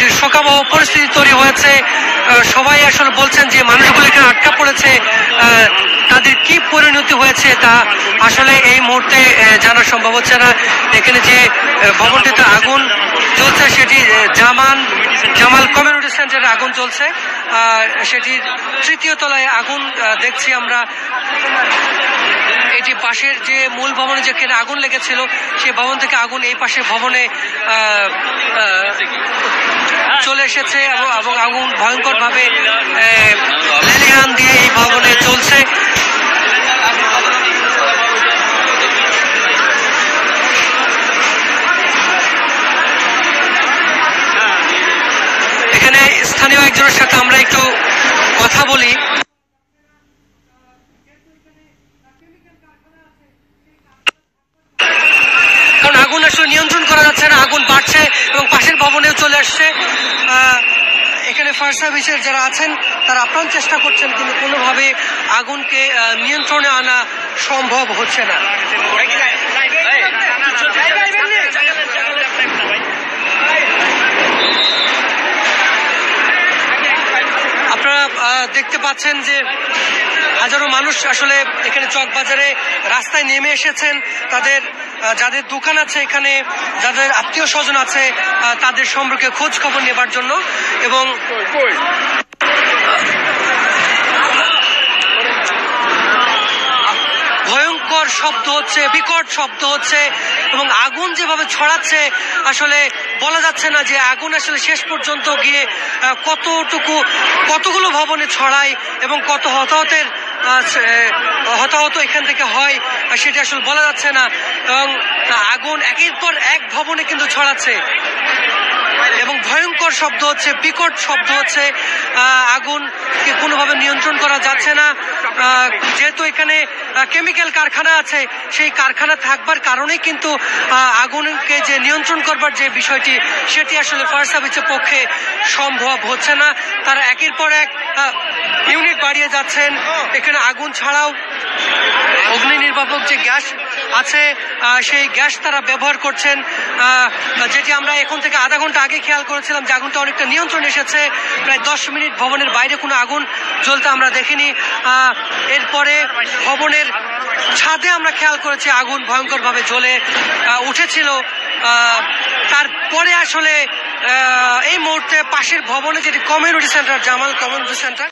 যে শোকাবহ পরিস্থিতি তৈরি হয়েছে। সবাই আসলে বলছেন যে মানুষগুলো এখানে আটকা পড়েছে। তাদের কি পরিণতি হয়েছে তা আসলে এই মুহূর্তে জানা সম্ভব হচ্ছে না। এখানে যে ভবনটিতে আগুন চলছে সেটি জামান জামাল কমিউনিটি সেন্টারে আগুন আহ, সেটির তৃতীয় তলায় আগুন দেখছি আমরা। এটি পাশের যে মূল ভবনে যেখানে আগুন লেগেছিল সেই ভবন থেকে আগুন এই পাশের ভবনে এসেছে এবং আগুন ভয়ঙ্কর ভাবে দিয়ে এই ভবনে চলছে। এখানে স্থানীয় একজনের সাথে আমরা একটু কথা বলি। কারণ আগুন আসলে নিয়ন্ত্রণ করা যাচ্ছে না। ভবনেও চলে আসছে। এখানে ফায়ার সার্ভিসের যারা আছেন, তারা আপ্রাণ চেষ্টা করছেন, কিন্তু কোনোভাবে আগুনকে নিয়ন্ত্রণে আনা সম্ভব হচ্ছে না। আপনারা দেখতে পাচ্ছেন যে হাজারো মানুষ আসলে এখানে চকবাজারে রাস্তায় নেমে এসেছেন। তাদের যাদের দোকান আছে এখানে, যাদের আত্মীয় স্বজন আছে তাদের সম্পর্কে খোঁজ খবর নেবার জন্য এবং ভয়ঙ্কর শব্দ হচ্ছে, বিকট শব্দ হচ্ছে এবং আগুন যেভাবে ছড়াচ্ছে, আসলে বলা যাচ্ছে না যে আগুন আসলে শেষ পর্যন্ত গিয়ে কতটুকু, কতগুলো ভবনে ছড়ায় এবং কত হতাহতের হতাহত এখান থেকে হয় সেটা আসলে বলা যাচ্ছে না এবং আগুন একের পর এক ভবনে কিন্তু ছড়াচ্ছে। এবং ভয়ঙ্কর শব্দ হচ্ছে বিকট শব্দ হচ্ছে আহ, আগুনকে কোনোভাবে নিয়ন্ত্রণ করা যাচ্ছে না। যেহেতু এখানে কেমিক্যাল কারখানা আছে সেই কারখানা থাকবার কারণে কিন্তু আগুনকে যে নিয়ন্ত্রণ করবার যে বিষয়টি সেটি আসলে ফায়ার সার্ভিসের পক্ষে সম্ভব হচ্ছে না। তারা একের পর এক ইউনিট বাড়িয়ে যাচ্ছেন। এখানে আগুন ছাড়াও অগ্নি নির্বাপক যে গ্যাস আছে সেই গ্যাস তারা ব্যবহার করছেন যেটি আমরা এখন থেকে আধা ঘণ্টা আগে খেয়াল করেছিলাম যে আগুনটা অনেকটা নিয়ন্ত্রণ এসেছে। প্রায় দশ মিনিট ভবনের বাইরে কোনো আগুন জ্বলতে আমরা দেখিনি। এরপরে ভবনের ছাদে আমরা খেয়াল করেছি আগুন ভয়ঙ্করভাবে জ্বলে উঠেছিল। তারপরে আসলে এই মুহূর্তে পাশের ভবনে যেটি community centre, Jamal community centre